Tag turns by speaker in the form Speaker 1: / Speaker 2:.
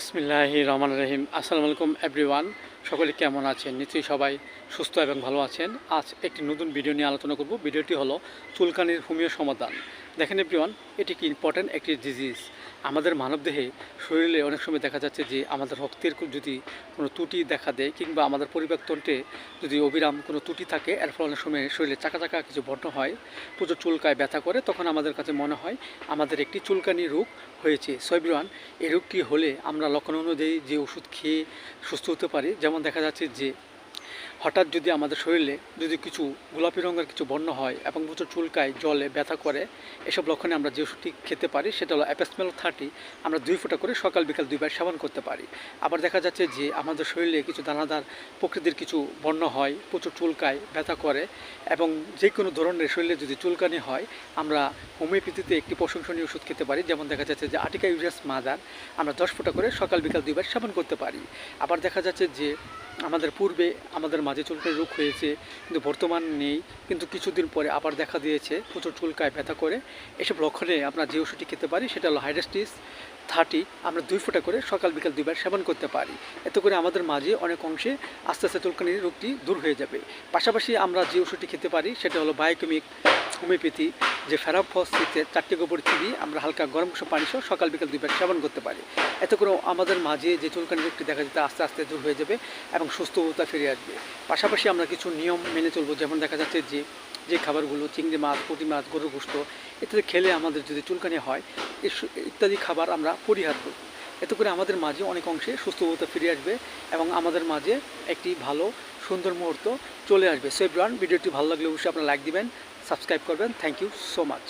Speaker 1: বিসমিল্লাহ রহমান রহিম আসসালামু আলাইকুম এভরিওয়ান সকলে কেমন আছেন? নিশ্চয়ই সবাই সুস্থ এবং ভালো আছেন। আজ একটি নতুন ভিডিও নিয়ে আলোচনা করব। ভিডিওটি হলো চুলকানির হোমিও সমাধান। দেখেন এভরিওয়ান এটি কি ইম্পর্ট্যান্ট একটি ডিজিজ আমাদের মানবদেহে শরীরে অনেক সময় দেখা যাচ্ছে যে আমাদের রক্তের যদি কোনো ত্রুটি দেখা দেয় কিংবা আমাদের পরিবর্তনটে যদি অবিরাম কোনো ত্রুটি থাকে, এর ফলে অনেক সময় শরীরে চাকা চাকা কিছু বর্ণ হয়, প্রচুর চুলকায় ব্যথা করে, তখন আমাদের কাছে মনে হয় আমাদের একটি চুলকানি রোগ হয়েছে। সৈবিরান এই রোগটি হলে আমরা লক্ষণ অনুযায়ী যে ওষুধ খেয়ে সুস্থ হতে পারি, যেমন দেখা যাচ্ছে যে হঠাৎ যদি আমাদের শরীরে যদি কিছু গোলাপি রঙের কিছু বর্ণ হয় এবং প্রচুর চুলকায়, জলে ব্যথা করে, এসব লক্ষণে আমরা যে ওষুধটি খেতে পারি সেটা হলো অ্যাপেসমেল থার্টি আমরা দুই ফোঁটা করে সকাল বিকাল দুইবার সেবন করতে পারি। আবার দেখা যাচ্ছে যে আমাদের শরীরে কিছু দানাদার প্রকৃতির কিছু বর্ণ হয়, প্রচুর চুলকায়, ব্যথা করে এবং যে কোনো ধরনের শরীরে যদি চুলকানি হয়, আমরা হোমিওপ্যাথিতে একটি প্রশংসনীয় ওষুধ খেতে পারি, যেমন দেখা যাচ্ছে যে আটিকা ইউরিয়াস মাদার আমরা দশ ফোঁটা করে সকাল বিকাল দুইবার সেবন করতে পারি। আবার দেখা যাচ্ছে যে আমাদের পূর্বে আমাদের মাঝে চুলকানি রোগ হয়েছে, কিন্তু বর্তমান নেই। কিন্তু কিছুদিন পরে আবার দেখা দিয়েছে, প্রচুর চুলকায় ব্যথা করে। এসব লক্ষণে আমরা যে ওষুধটি খেতে পারি সেটা হলো হাইড্রাস্টিস থার্টি আমরা দুই ফোঁটা করে সকাল, বিকাল দুইবার সেবন করতে পারি। এতে করে আমাদের মাঝে অনেক অংশে আস্তে আস্তে চুলকানির রোগটি দূর হয়ে যাবে। পাশাপাশি আমরা যে ওষুধটি খেতে পারি সেটা হলো বায়োকেমিক হোমিওপ্যাথি যে ফেরাফসিতে চারটি গোবর চিনি, আমরা হালকা গরম কুসুম পানি সহ সকাল বিকাল দুই সেবন করতে পারি। এত করে আমাদের মাঝে যে চুলকানি রোগটি দেখা যেতে আস্তে আস্তে দূর হয়ে যাবে এবং সুস্থতা ফিরে আসবে। পাশাপাশি আমরা কিছু নিয়ম মেনে চলবো, যেমন দেখা যাচ্ছে যে যে খাবারগুলো, চিংড়ি মাছ, পুঁটি মাছ, গরুর গোস্ত ইত্যাদি খেলে আমাদের যদি চুলকানি হয় ইত্যাদি খাবার আমরা পরিহার করব। এতে করে আমাদের মাঝে অনেক অংশে সুস্থতা ফিরে আসবে এবং আমাদের মাঝে একটি ভালো, সুন্দর মুহূর্ত চলে আসবে। সো এভরিওয়ান ভিডিওটি ভালো লাগলে অবশ্যই আপনারা লাইক দিবেন সাবস্ক্রাইব করবেন। Thank you so much